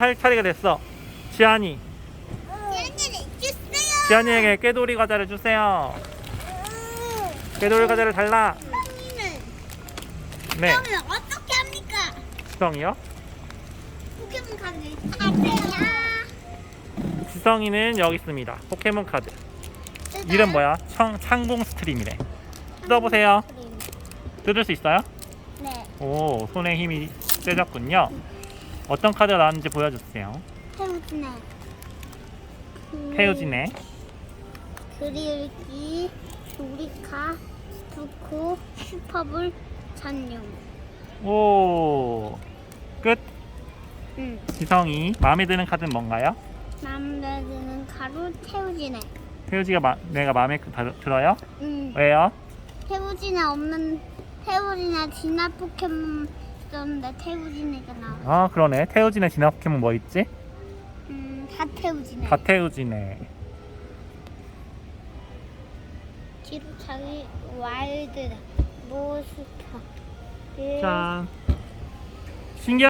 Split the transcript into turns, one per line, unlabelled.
할 차례가 됐어. 지안이. 지안이에게 깨돌이 과자를 주세요. 깨돌이 과자를 달라.
형이는
네.
어떻게 합니까?
지성이요?
포켓몬 카드.
지성이는 여기 있습니다. 포켓몬 카드. 이름 뭐야? 청, 창공 스트림이래. 뜯어보세요. 뜯을 수 있어요?
네.
오, 손에 힘이 세졌군요. 어떤 카드가 나왔는지 보여주세요.
태우지네.
태우지네.
그릴기, 조리카, 스투코, 슈퍼볼, 잔용.
오, 끝.
응.
지성이 마음에 드는 카드는 뭔가요?
남자들은 가루 태우지네.
태우지가 마, 내가 마음에 그- 들- 들어요?
응.
왜요?
태우지네 없는 태우지네 진화 포켓몬 있었는데 태우지네가 나와.
아 그러네. 태우지네 진화 포켓몬 뭐 있지?
음, 다 태우지네.
다 태우지네.
뒤로 자기 와일드 모스터.
짠. 신기한